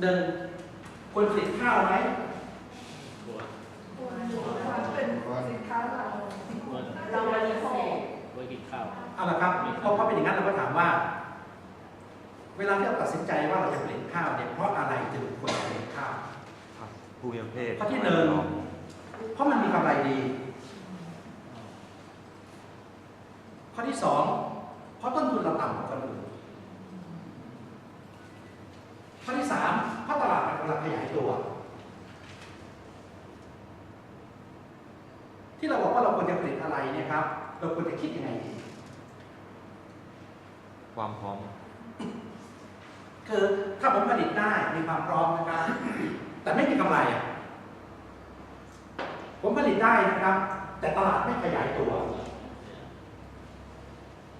หนึ่งควรผลิตข้าวไหมควรควรอยู่นะคะเป็นสินค้าหลักควรเราบริโภคไว้กินข้าวเอาละครับเพราะเพราะเป็นอย่างนั้นเราก็ถามว่า เวลาที่เราตัดสินใจว่าเราจะผลิตข้าวเนี่ยเพราะอะไรจึงควรผลิตข้าวผู้มีประเภทข้อที่หนึ่งเพราะมันมีกำไรดี ข้อที่สองเพราะต้นทุนเราต่ำกว่าคนอื่นข้อที่สาม ขยายตัว ที่เราบอกว่าเราควรจะผลิตอะไรเนี่ยครับ เราควรจะคิดยังไงดีความพร้อม คือถ้าผมผลิตได้มีความพร้อมนะครับ แต่ไม่มีกำไรอะผมผลิตได้นะครับ แต่ตลาดไม่ขยายตัว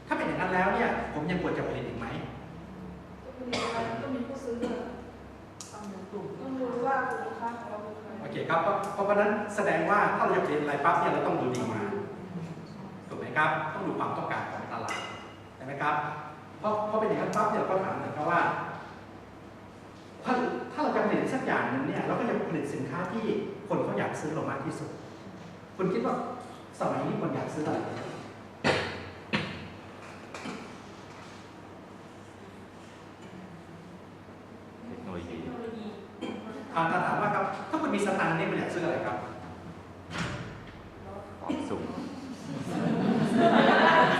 ถ้าเป็นอย่างนั้นแล้วเนี่ย ผมยังควรจะผลิตอีกไหมต้องมีอะไรต้องมีผู้ซื้อ โอเคครับเพราะเพราะฉะนั้นแสดงว่าถ้าเราจะผลิตอะไรปั๊บเนี่ยเราต้องดูดีมาถูกไหมครับ ต้องดูความต้องการของตลาดใช่ไหมครับเพราะเพราะเป็นอย่างนั้นปั๊บเนี่ยเราก็ถามเลยครับว่าถ้าถ้าเราจะผลิตสักอย่างหนึ่งเนี่ยเราก็จะผลิตสินค้าที่คนเขาอยากซื้อเรามากที่สุด คุณคิดว่าสมัยนี้คนอยากซื้ออะไร เทคโนโลยี ถามถามว่าครับถ้าคุณมีสตางค์เนี่ยคุณอยากซื้ออะไรครับความสุข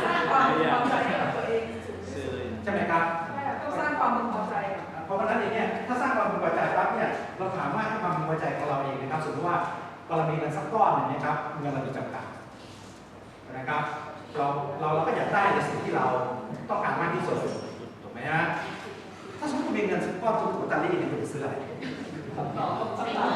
สร้างความพึงพอใจให้กับตัวเองสูงซื้อเลยใช่ไหมครับต้องสร้างความพึงพอใจเพราะฉะนั้นเองเนี่ยถ้าสร้างความพึงพอใจปั๊บเนี่ยเราถามว่าให้ความพึงพอใจของเราเองนะครับสมมติว่าเรามีเงินสักก้อนหนึ่งนะครับเงินเรามีจำกัดนะครับเราเราเราก็อยากได้ในสิ่งที่เราต้องการมากที่สุดถูกไหมฮะถ้าสมมติคุณมีเงินสักก้อนทุกลอตเตอรี่เนี่ยคุณจะซื้ออะไร Thank you.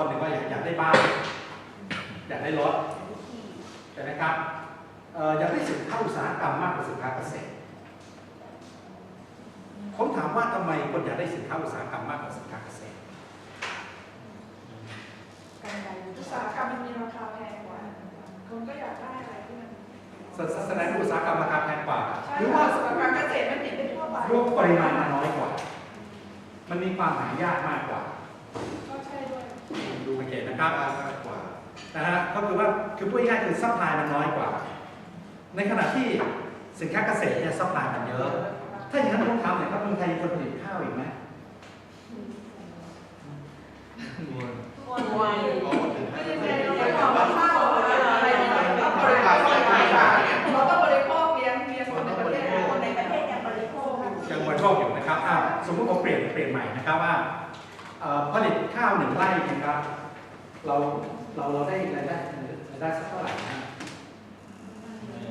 คนหนึ่งว่าอยากอยากได้บ้าน อยากได้รถใช่ไหมครับเอ่ออยากได้สินค้าอุตสาหกรรมมากกว่าสินค้าเกษตรผมถามว่าทำไมคนอยากได้สินค้าอุตสาหกรรมมากกว่าสินค้าเกษตรอุตสาหกรรมมันมีราคาแพงกว่า คนก็อยากได้อะไรที่มันแสแสดงว่าอุตสาหกรรมราคาแพงกว่าใช่หรือว่าว่าอุตสาหกรรมเกษตรมันติดได้ทั่วไปรวมปริมาณมันน้อยกว่า มันมีความหายากมากกว่า ก็ใช่ด้วย ดูโอเคนะครับ มากกว่านะฮะก็คือว่าคือพูดง่ายๆคือซัพพลายมันน้อยกว่า ในขณะที่สินค้าเกษตรเนี่ยซัพพลายมันเยอะ ถ้าอย่างนั้นต้องทำหน่อยครับเมืองไทยมีคนผลิตข้าวอีกไหมควรควรไม่ได้เป็นเราไม่บอกว่าข้าวอะไรอะไรต้องบริโภคเราต้องบริโภคเลี้ยงเลี้ยงคนในประเทศคนในประเทศยังบริโภค ยังบริโภคอยู่นะครับอ้าวสมมติผมเปลี่ยนเปลี่ยนใหม่นะครับว่า ผลิตข้าวหนึ่งไร่นะครับ เราเราเราได้รายได้รายได้สักเท่าไหร่นะ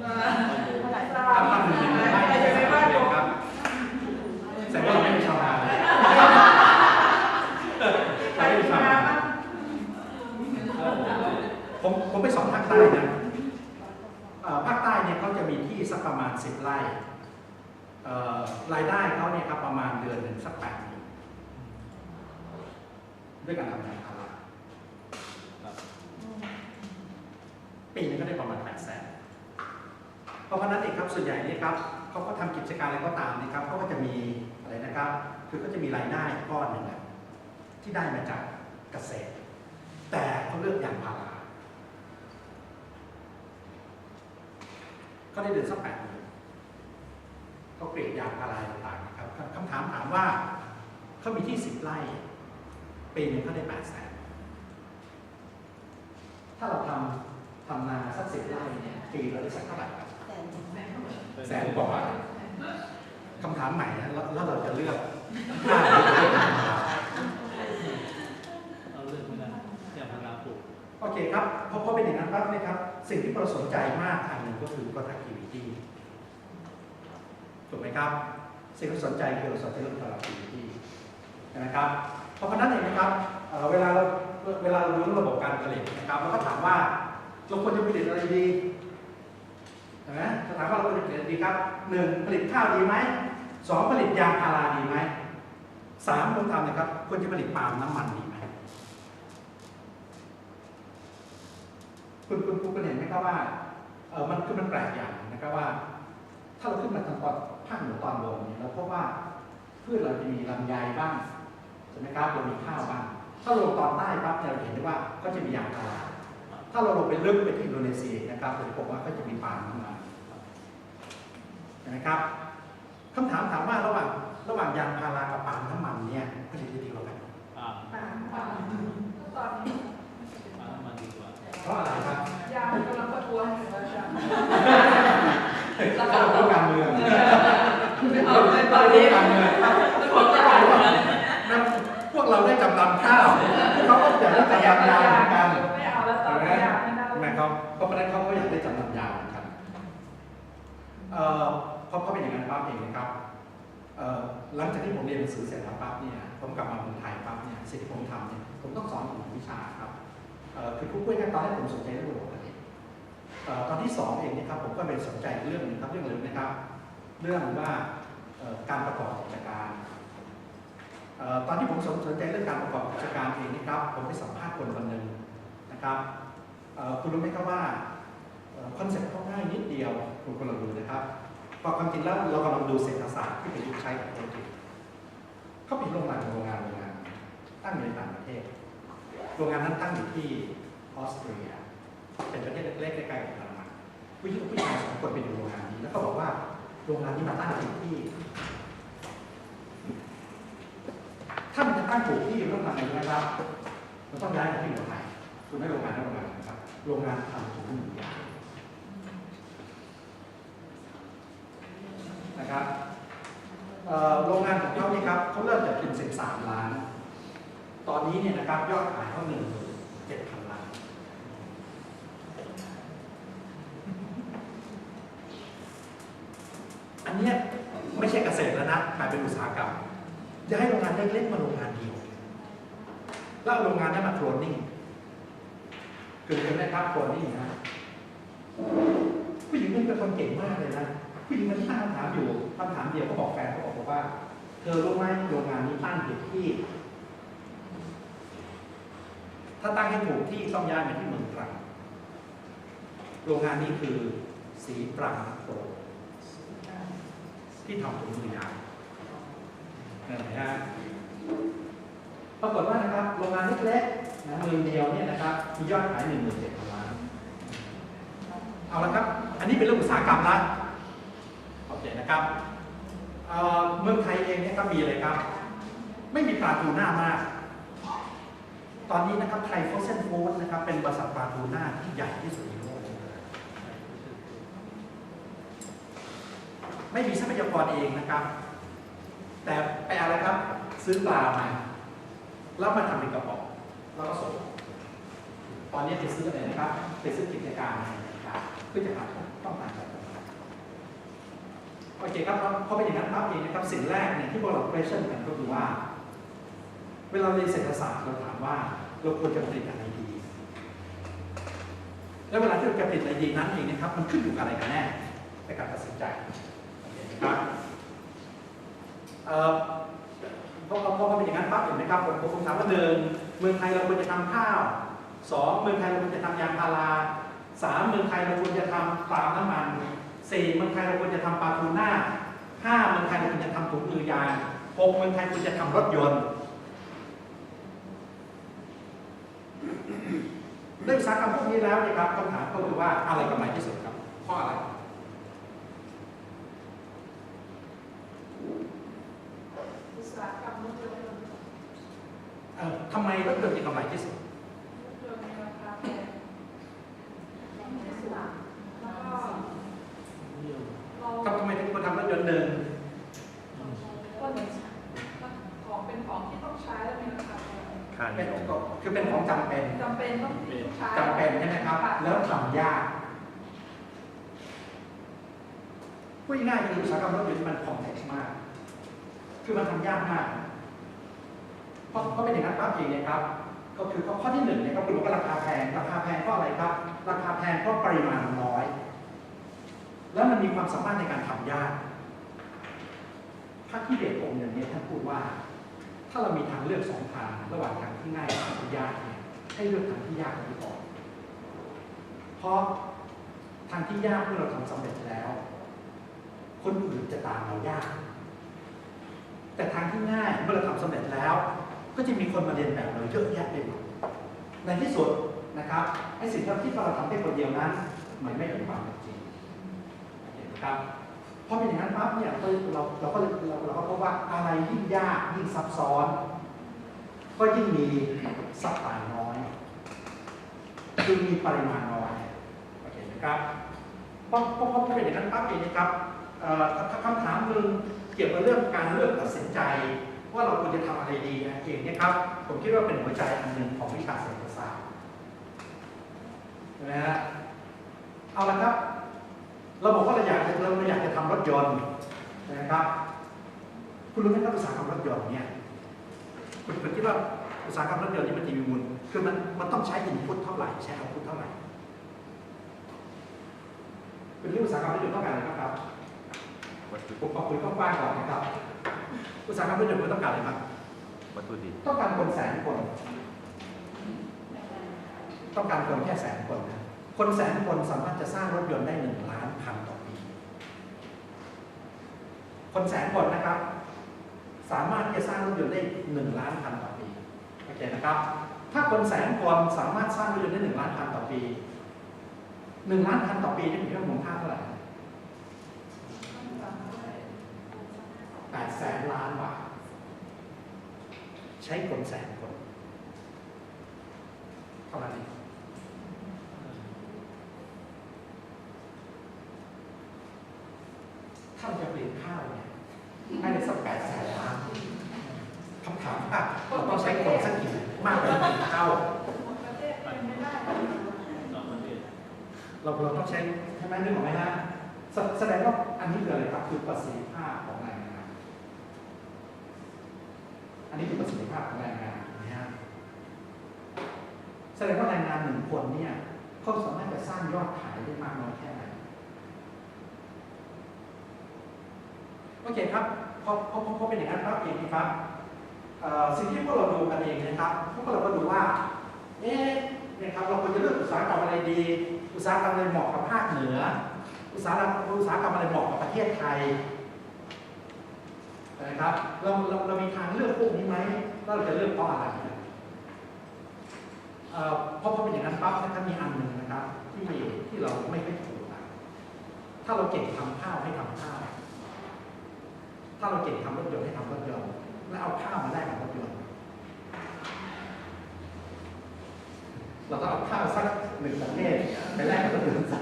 เท่าไหร่ทราถ้าบพันหนึ่งไร่ใครจะไปว่าเดือนครับแสดงว่าเราไม่เป็นชาวนาเลยใครเราไม่เป็นมาชาวนาบ้างผมผมไปสอนภาคใต้นะเอ่อภาคใต้เนี่ยเขาจะมีที่สักประมาณสิบไร่เอ่อรายได้เขาเนี่ยครับประมาณเดือนหนึ่งสักแปดหมื่น ด้วยการทำงานพาราปีนึงก็ได้ประมาณแปดแสนเพราะฉะนั้นเองครับส่วนใหญ่นี่ครับเขาก็ทำกิจการอะไรก็ตามนะครับเขาก็จะมีอะไรนะครับ คือก็จะมีรายได้ก้อนหนึ่งแหละที่ได้มาจากเกษตร แต่เขาเลือกยางพาราเขาได้เดือนสักแปดหมื่นเขาเกรดยางพาราต่างๆนะครับคำถามถามว่าเขามีที่สิบไร่ ปีหนึงเขาได้แปดแสนถ้าเราทำทำนาสักสิบไร่เนี่ยปีเราได้สักเท่าไหร่ครับแสนกว่าบาทคำถามใหม่นะแล้วแล้วเราจะเลือกข้าวหรือจะเลือกยางพาราเอาเรื่องไม่ได้อย่างพาราปลูกโอเคครับพอพอเป็นอย่างนั้นปั๊บนะครับ สิ่งที่เราสนใจมากอันหนึ่งก็คือ productivity ถูกไหมครับ สิ่งที่สนใจคือเราสนใจเรื่อง productivity นะครับ เพราะฉะนั้นเองนะครับเวลาเราเวลาเราดูระบบการผลิตนะครับเราก็ถามว่าเราควรจะผลิตอะไรดีนไหมถ้ามว่าเราควรจะผลิตอะไรดีครับหนึ่งผลิตข้าวดีไหมสองผลิตยางพาราดีไหมสามควรทำนะครับควรจะผลิตปาล์มน้ำมันดีไหมคุณคุณคุณเห็นไหมครับว่าเออมันคือมันแปลกอย่างนะครับว่า ถ้าเราขึ้นมาทางตอนภาคเหนือตอนบนเนี่ยเราพบว่าพืชเราจะมีลำไยบ้าง ช่ไหมครับเรามีข้าวบ้างถ้าเราลงตอนใต้ปั๊บเนี่ยเราเห็นได้ว่าก็จะมียางพาราถ้าเราลงไปลึกไปที่อินโดนีเซียนะครับเราจะพบว่าก็จะมีปาล์มน้ำมันเห็นไหมครับคำถามถามว่าระหว่างระหว่างยางพารากับปาล์มน้ำมันเนี่ยผลิตได้ดีกว่ากันอ่าปามปามตอนนี้อ่าน้ำมันดีกว่าเพราะอะไรครับยางกำลังประท้วงอยู่อาจารย์ถ้าเราพูดการเมืองไม่เอาเลยตอนนี้าวเขาก็อยากได้จำนำยางเหมือนกันไม่เอาแล้วตอนเห็นไหมนี้ยางไม่ได้ทำไมเขาเพราะฉะนั้นเขาก็อยากได้จำนำยางเหมือนกันเอ่อเพราะเพราะเป็นอย่างนั้นปั๊บเองนะครับเอ่อหลังจากที่ผมเรียนหนังสือเสร็จแล้วปั๊บเนี่ยผมกลับมาเมืองไทยปั๊บเนี่ยสิ่งที่ผมทำเนี่ยผมต้องสอนอีกหนึ่งวิชาครับเอ่อคือผู้พูดง่ายๆตอนแรกผมสนใจเรื่องระบบการผลิตเอ่อตอนที่สองเองเนะครับผมก็ไปสนใจเรื่องหนึงครับเรื่องหนึ่งนะครับ เรื่องว่าเอ่อการประกอบกิจการเอ่อ ตอนที่ผมสนใจเรื่องการประกอบกิจการเองนะครับ ผมไปสัมภาษณ์คนคนหนึ่งนะครับคุณรู้ไหมครับว่าคอนเซ็ปต์เขาง่ายนิดเดียวคุณกำลังดูนะครับพอความจริงแล้วเรากำลังดูเศรษฐศาสตร์ที่ประยุกต์ใช้กับธุรกิจเขาปิดโรงงานโรงงานโรงงาน ตั้งอยู่ในต่างประเทศ โรงงานนั้นตั้งอยู่ที่ออสเตรีย เป็นประเทศเล็กๆใกล้ๆกับเยอรมันผู้หญิงกับผู้ชายสองคนไปดูโรงงานนี้แล้วก็บอกว่าโรงงานนี้มาตั้งอยู่ที่ ถ้ามันจะตั้งถูกที่มันต้องทำอะไรนะครับ มันต้องย้ายมาที่เมืองไทยคุณไม่โรงงานนั่นโรงงานนะครับ โรงงานทำถุงมือยางนะครับโรงงานของเขานี่ครับเขาเริ่มจากเป็น13 ล้าน ตอนนี้เนี่ยนะครับยอดขายเขาหนึ่งเจ็ดพันเนี้ยไม่ใช่เกษตรแล้วนะกลายเป็นอุตสาหกรรมจะให้โรงงานเล็กๆมาโรงงานเดียว แล้วเอาโรงงานนั้นมาโคลนนิ่งคือเป็นไหมครับโคลนนิ่งนะผู้หญิงนี่เป็นคนเก่งมากเลยนะผู้หญิงมันตั้งคำถามอยู่คำถามเดียวก็บอกแฟนเขาบอกว่า เธอรู้ไหมโรงงานนี้ตั้งผิดที่ ถ้าตั้งให้ถูกที่ต้องย้ายมาที่เมืองตรังโรงงานนี้คือสีตรังโตที่ทำถุงมือยางนั่นแหละฮะ ปรากฏว่านะครับโรงงานเล็กๆนะมือเดียวเนี่ยนะครับมียอดขายหนึ่งหมื่นเจ็ดล้านเอาละครับ อันนี้เป็นเรื่องอุตสาหกรรมละโอเคนะครับเอ่อเมืองไทยเองเนี่ยก็มีอะไรครับ ไม่มีปลาทูน่ามาก ตอนนี้นะครับไทยโฟสเซนโฟู้ดนะครับเป็นบริษัทปลาทูน่าที่ใหญ่ที่สุดในโลกไม่มีทรัพยากรเองนะครับ แต่ไปอะไรครับ ซื้อปลามา แล้วมาทำเป็นกระป๋องแล้วก็ส่งตอนนี้ไปซื้ออะไรนะครับ ไปซื้อกิจการนะครับเพื่อจะหาต้องการแบบโอเคครับเพราะเป็นอย่างนั้นปั๊บเองนะครับสิ่งแรกเนี่ยที่พวกเรา question กันก็คือว่า เวลาเรียนเศรษฐศาสตร์เราถามว่าเราควรจะผลิตอะไรดี แล้วเวลาที่เราจะผลิตอะไรดีนั้นเองนะครับ มันขึ้นอยู่กับอะไรกันแน่ในการตัดสินใจนะครับ เอ่อพอพอพอเป็นอย่างนั้นปั๊บเห็นไหมครับผมผมถามว่าหนึ่งเมืองไทยเราควรจะทำข้าวสองเมืองไทยเราควรจะทำยางพาราสามเมืองไทยเราควรจะทำปาล์มน้ำมันสี่เมืองไทยเราควรจะทำปลาทูน่าห้าเมืองไทยเราควรจะทำถุงมือยางหกเมืองไทยควรจะทำรถยนต์ด้วยอุตสาหกรรมพวกนี้แล้วเนี่ยครับคำถามก็คือว่าอะไรกำไรที่สุดครับเพราะอะไร อุตสาหกรรมรถยนต์ เอ่อทำไมรถยนต์มีกำไรที่สุด รถยนต์มีราคาแพงแล้วก็เรา ครับทำไมถึงคนทำรถยนต์หนึ่ง ต้นของเป็นของที่ต้องใช้แล้วมีราคาแพง ค่านิเป็นยมคือเป็นของจำเป็นจำเป็นต้องใช้ จำเป็นใช่ไหมครับแล้วทำยากพูดง่ายๆคืออุตสาหกรรมรถยนต์มันคอมเพล็กซ์มาก คือมันทำยากมากเพราะเขาเป็นอย่างนั้นปั๊บเองเนี่ยครับ ก็คือข้อที่หนึ่งเนี่ยก็คือว่าราคาแพง ราคาแพงเพราะอะไรครับ ราคาแพงเพราะปริมาณมันน้อย แล้วมันมีความสามารถในการทำยาก พระที่เดชองค์หนึ่งเนี่ยท่านพูดว่า ถ้าเรามีทางเลือกสองทางระหว่างทางที่ง่ายกับทางที่ยากเนี่ยให้เลือกทางที่ยากดีกว่าเพราะทางที่ยากเมื่อเราทำสำเร็จแล้ว คนอื่นจะตามเรายาก แต่ทางที่ง่ายเมื่อเราทำสำเร็จแล้ว ก็จะมีคนมาเรียนแบบเราเยอะแยะไปหมดในที่สุดนะครับไอ้สิ่งที่เราคิดว่าเราทำได้คนเดียวนั้นมันไม่เป็นความจริงเห็นไหมครับ พอเป็นอย่างนั้นปั๊บเนี่ยเราเราก็เราเราก็พบว่าอะไรยิ่งยากยิ่งซับซ้อน ก็ยิ่งมีสัปดาห์น้อยคือมีปริมาณน้อยโอเคนะครับเพราะเพราะเพราะเป็นอย่างนั้นปั๊บเองนะครับคำถามหนึ่งเกี่ยวกับเรื่องการเลือกตัดสินใจ ว่าเราควรจะทำอะไรดีนะเองเนี่ยครับ ผมคิดว่าเป็นหัวใจอันหนึ่งของวิชาเศรษฐศาสตร์ใช่ไหมฮะเอาละครับ เราบอกว่าเราอยากจะเราอยากจะทำรถยนต์นะครับ คุณรู้ไหมครับอุตสาหกรรมรถยนต์เนี่ยคุณคุณคิดว่าอุตสาหกรรมรถยนต์นี่มันจะมีมูลคือมันมันต้องใช้อินพุตเท่าไหร่ใช้เอาพุตเท่าไหร่คุณคิดว่าอุตสาหกรรมรถยนต์ต้องการอะไรบ้างครับวัตถุผมขอคุยกว้างๆก่อนนะครับ อุตสาหกรรมรถยนต์มันต้องการอะไรบ้างวัตถุดิบต้องการคนแสนคน ต้องการคนแค่แสนคนนะ คนแสนคนสามารถจะสร้างรถยนต์ได้หนึ่งล้านคันต่อปี คนแสนคนนะครับ สามารถจะสร้างรถยนต์ได้หนึ่งล้านคันต่อปีโอเคนะครับ ถ้าคนแสนคนสามารถสร้างรถยนต์ได้หนึ่งล้านคันต่อปีหนึ่งล้านคันต่อปีนี่มีมูลค่าเท่าไหร่แปดแสนล้านบาทใช้คนแสนคนเท่านั้นเองถ้าเราจะผลิตข้าวเนี่ยให้ในสักแปดแสนล้านคำถามว่าเราต้องใช้คนสักกี่มากกว่ากี่เท่า ประเทศเป็นไม่ได้ สองประเทศ เราเราต้องใช้ใช่ไหมนึกออกไหมฮะแสแสดงว่าอันนี้คืออะไรครับคือประสิทธิภาพของแรงงานอันนี้คือประสิทธิภาพของแรงงานนะฮะแสดงว่าแรงงานหนึ่งคนเนี่ยเขาสามารถจะสร้างยอดขายได้มากน้อยแค่ไหนโอเคครับพอพอพอพอเป็นอย่างนั้นครับเองนะครับเอ่อสิ่งที่พวกเราดูกันเองนะครับพวกเราก็ดูว่าเอ๊ะ ตสาหกรรมอะไรดี อุตสาหกรรมอะไรเหมาะกับภาคเหนือ อุตสาหกรรมอุตสาหกรรมอะไรเหมาะกับประเทศไทยนะครับเราเราเรามีทางเลือกพวกนี้ไหมว่าเราจะเลือกเพราะอะไรเอ่อพอพอเป็นอย่างนั้นปั๊บนะครับมีอันหนึ่งนะครับ ที่ที่เราไม่ค่อยถูกนะถ้าเราเก่งทำข้าวให้ทำข้าวถ้าเราเก่งทำรถยนต์ให้ทำรถยนต์แล้วเอาข้าวมาแลกกับรถยนต์ เราต้องเอาข้าวสักหนึ่งประเทศไปแลกกับรถยนสัก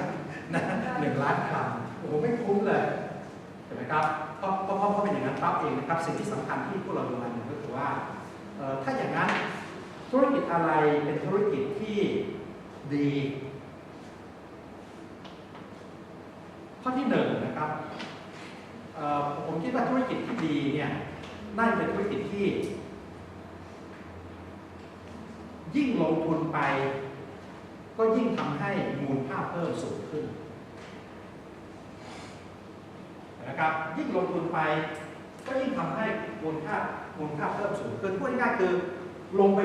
นะหนึ่งล้านคันโอ้โหไม่คุ้มเลยเห็นไหมครับเพราะเพราะเพราะเป็นอย่างนั้นปั๊บเองนะครับสิ่งที่สำคัญที่พวกเราดูอันหนึ่งก็คือว่าถ้าอย่างนั้นธุรกิจอะไรเป็นธุรกิจที่ดี ข้อที่หนึ่งนะครับผมคิดว่าธุรกิจที่ดีเนี่ยน่าจะเป็นธุรกิจที่ ยิ่งลงทุนไป ก็ยิ่งทำให้มูลค่าเพิ่มสูงขึ้นนะครับยิ่งลงทุนไป ก็ยิ่งทำให้มูลค่ามูลค่าเพิ่มสูงขึ้นพูดง่ายๆคือ ลงไป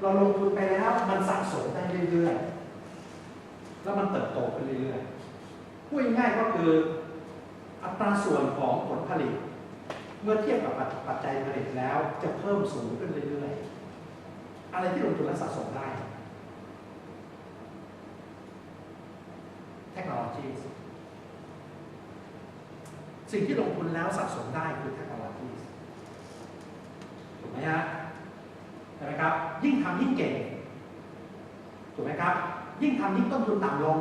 เราลงทุนไปแล้ว มันสะสมได้เรื่อยๆแล้วมันเติบโตขึ้นเรื่อยๆพูดง่ายๆก็คืออัตราส่วนของผลผลิต เมื่อเทียบกับปัจจัยผลิตแล้วจะเพิ่มสูงขึ้นเรื่อยๆ อะไรที่ลงทุนและสะสมได้ เทคโนโลยีสิ่งที่ลงทุนแล้วสะสมได้คือเทคโนโลยีถูกไหมฮะใช่ไหมครับ ยิ่งทำยิ่งเก่ง ถูกไหมครับ ยิ่งทำยิ่งต้นทุนต่ำลง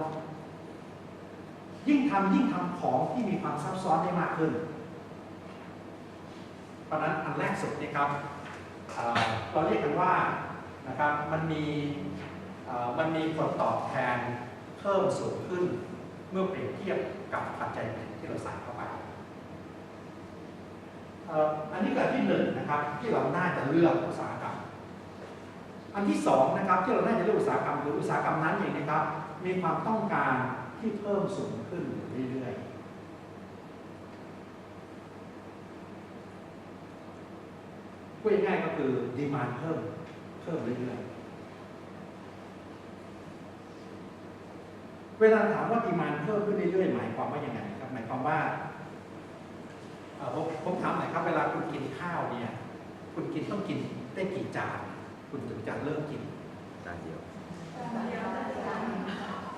ยิ่งทำยิ่งทำของที่มีความซับซ้อนได้มากขึ้น เพราะนั้นอันแรกสุดนะครับเอ่อเราเรียกกันว่า นะครับมันมีมันมีผลตอบแทนเพิ่มสูงขึ้น เมื่อเปรียบเทียบกับปัจจัยที่เราใส่เข้าไปอันนี้คืออันที่หนึ่งนะครับที่เราน่าจะเลือกอุตสาหกรรม อันที่สองนะครับที่เราน่าจะเรียกอุตสาหกรรมหรืออุตสาหกรรมนั้นเองนะครับ มีความต้องการที่เพิ่มสูงขึ้นเรื่อยๆพูดง่ายๆก็คือดีมานเพิ่ม เพิ่มเรื่อยๆเวลาถามว่าดีมานเพิ่มขึ้นเรื่อยๆหมายความว่ายังไงครับ หมายความว่าเอ่อผมผมถามหน่อยครับ เวลาคุณกินข้าวเนี่ย คุณกินต้องกินได้กี่จาน คุณถึงจะเริ่มกินจานเดียว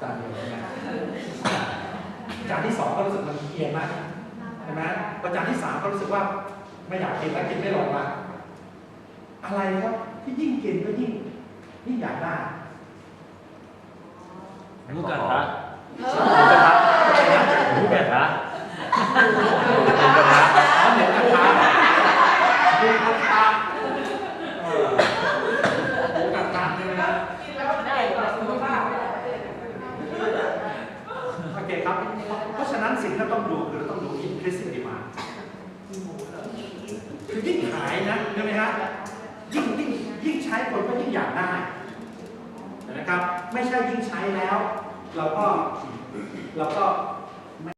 จานเดียวใช่ไหมจานที่สองก็รู้สึกมันเคียนมากใช่ไหมพอจานที่สามก็รู้สึกว่าไม่อยากกินแล้วกินไม่ลงละอะไรครับ ที่ยิ่งกินก็ยิ่งยิ่งอยากได้หมูกระทะเอห